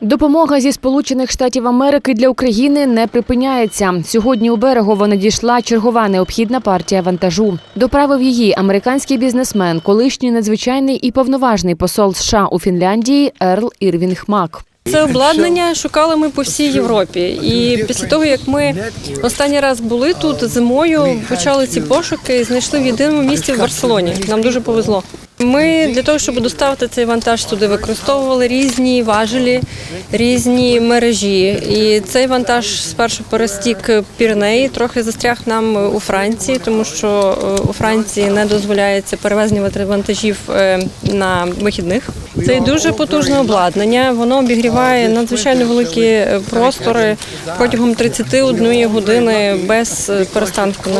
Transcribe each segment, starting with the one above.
Допомога зі Сполучених Штатів Америки для України не припиняється. Сьогодні у берегово надійшла чергова необхідна партія вантажу. Доправив її американський бізнесмен, колишній надзвичайний і повноважний посол США у Фінляндії Ерл Ірвінг Мак. Це обладнання шукали ми по всій Європі. І після того, як ми останній раз були тут зимою, почали ці пошуки і знайшли в єдиному місці в Барселоні. Нам дуже повезло. Ми для того, щоб доставити цей вантаж туди, використовували різні важелі, різні мережі. І цей вантаж спершу перестік Піренеї, трохи застряг нам у Франції, тому що е, у Франції не дозволяється перевезення вантажів е, на вихідних. Це дуже потужне обладнання. Воно обігріває надзвичайно великі е, простори протягом 31 години без перестанку,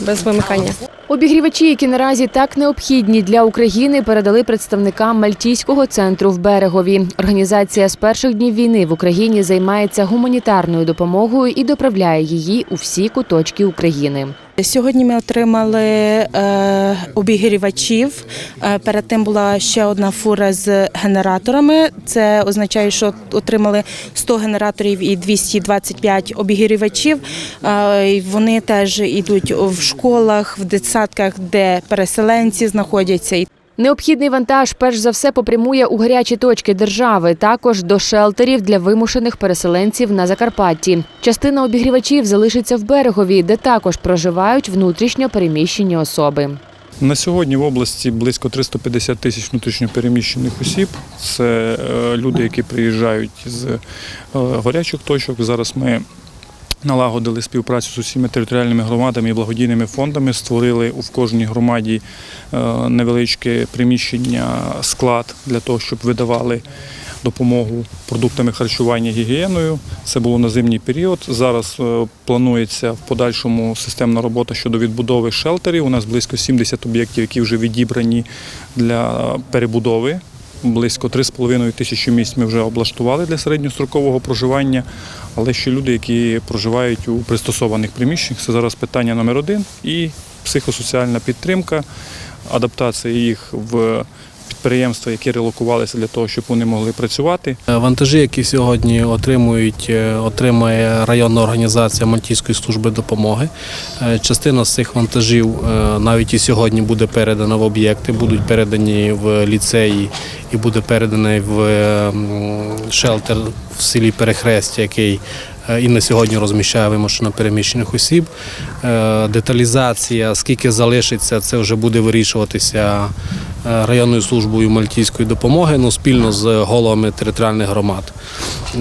без вимикання. Обігрівачі, які наразі так необхідні для України, передали представникам Мальтійського центру в берегові. Організація з перших днів війни в Україні займається гуманітарною допомогою і доправляє її у всі куточки України. Сьогодні ми отримали е, обігрівачів. Е, перед тим була ще одна фура з генераторами. Це означає, що отримали 100 генераторів і 225 обігрівачів. Е, вони теж йдуть в школах, в дитсадках, де переселенці знаходяться. Необхідний вантаж перш за все попрямує у гарячі точки держави, також до шелтерів для вимушених переселенців на Закарпатті. Частина обігрівачів залишиться в берегові, де також проживають внутрішньо переміщені особи. На сьогодні в області близько 350 тисяч внутрішньопереміщених осіб. Це е, люди, які приїжджають з е, гарячих точок. Зараз ми налагодили співпрацю з усіма територіальними громадами і благодійними фондами. Створили в кожній громаді е, невеличке приміщення, склад для того, щоб видавали допомогу продуктами харчування гігієною. Це було на зимній період. Зараз е, планується в подальшому системна робота щодо відбудови шелтерів. У нас близько 70 об'єктів, які вже відібрані для перебудови. Близько 3,5 тисячі місць ми вже облаштували для середньострокового проживання, але ще люди, які проживають у пристосованих приміщеннях, це зараз питання номер один. І психосоціальна підтримка, адаптація їх в підприємства, які релокувалися для того, щоб вони могли працювати. Е, Вантажі, які сьогодні отримують, е, отримає районна організація Мальтійської служби допомоги. Е, Частина з цих вантажів навіть і сьогодні буде передана в об'єкти, будуть передані в ліцеї і буде переданий в е, шелтер в селі Перехрестя, який і на сьогодні розміщає вимушено переміщених осіб. Е, Деталізація, скільки залишиться, це вже буде вирішуватися е, районною службою мальтійської допомоги, ну спільно з головами територіальних громад.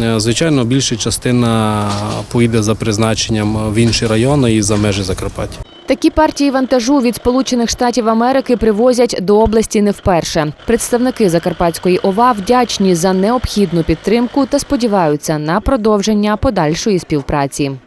Е, Звичайно, більша частина поїде за призначенням в інші райони і за межі Закарпаття. Такі партії вантажу від Сполучених Штатів Америки привозять до області не вперше. Представники Закарпатської ОВА вдячні за необхідну підтримку та сподіваються на продовження подальшої співпраці.